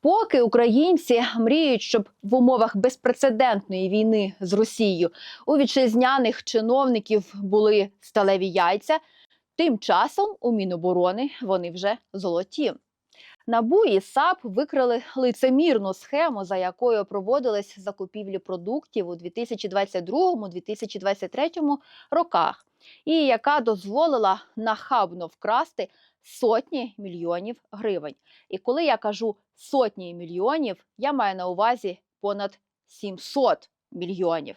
Поки українці мріють, щоб в умовах безпрецедентної війни з Росією у вітчизняних чиновників були сталеві яйця, тим часом у Міноборони вони вже золоті. НАБУ і САП викрили лицемірну схему, за якою проводились закупівлі продуктів у 2022-2023 роках, і яка дозволила нахабно вкрасти сотні мільйонів гривень. І коли я кажу сотні мільйонів, я маю на увазі понад 700 мільйонів.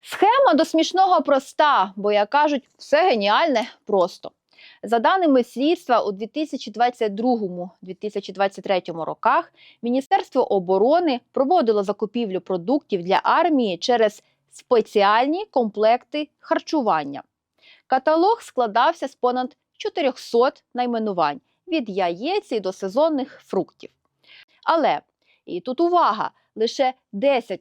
Схема до смішного проста, бо як кажуть, все геніальне просто. За даними слідства, у 2022-2023 роках Міністерство оборони проводило закупівлю продуктів для армії через спеціальні комплекти харчування. Каталог складався з понад 400 найменувань від яєць і до сезонних фруктів. Але і тут увага: лише 10%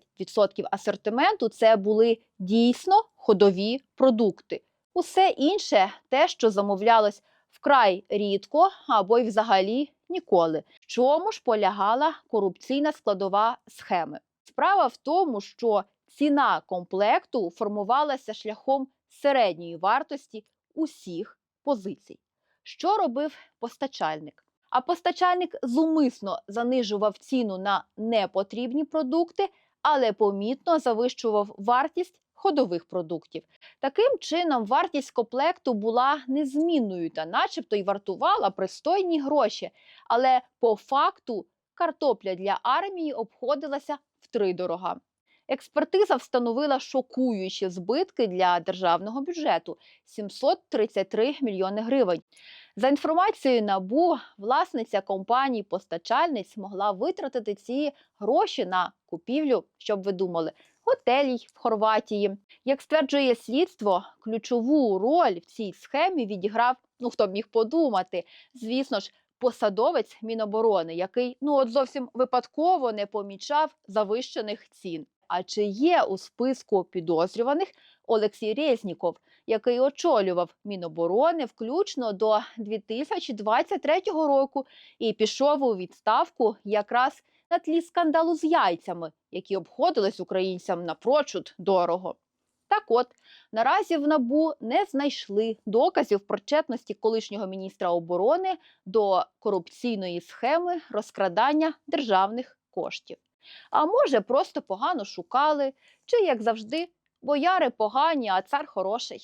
асортименту це були дійсно ходові продукти. Усе інше те, що замовлялось вкрай рідко або й взагалі ніколи. В чому ж полягала корупційна складова схеми? Справа в тому, що ціна комплекту формувалася шляхом середньої вартості усіх позицій. Що робив постачальник? А постачальник зумисно занижував ціну на непотрібні продукти, але помітно завищував вартість ходових продуктів. Таким чином, вартість комплекту була незмінною та, начебто, й вартувала пристойні гроші. Але по факту картопля для армії обходилася втридорога. Експертиза встановила шокуючі збитки для державного бюджету 733 мільйони гривень. За інформацією НАБУ, власниця компанії постачальниць могла витратити ці гроші на купівлю, щоб ви думали, готелій в Хорватії. Як стверджує слідство, ключову роль в цій схемі відіграв, ну хто б міг подумати, звісно ж, посадовець Міноборони, який ну от зовсім випадково не помічав завищених цін. А чи є у списку підозрюваних Олексій Резніков, який очолював Міноборони включно до 2023 року і пішов у відставку якраз на тлі скандалу з яйцями, які обходились українцям напрочуд дорого. Так от, наразі в НАБУ не знайшли доказів причетності колишнього міністра оборони до корупційної схеми розкрадання державних коштів. А може, просто погано шукали, чи, як завжди, бояри погані, а цар хороший.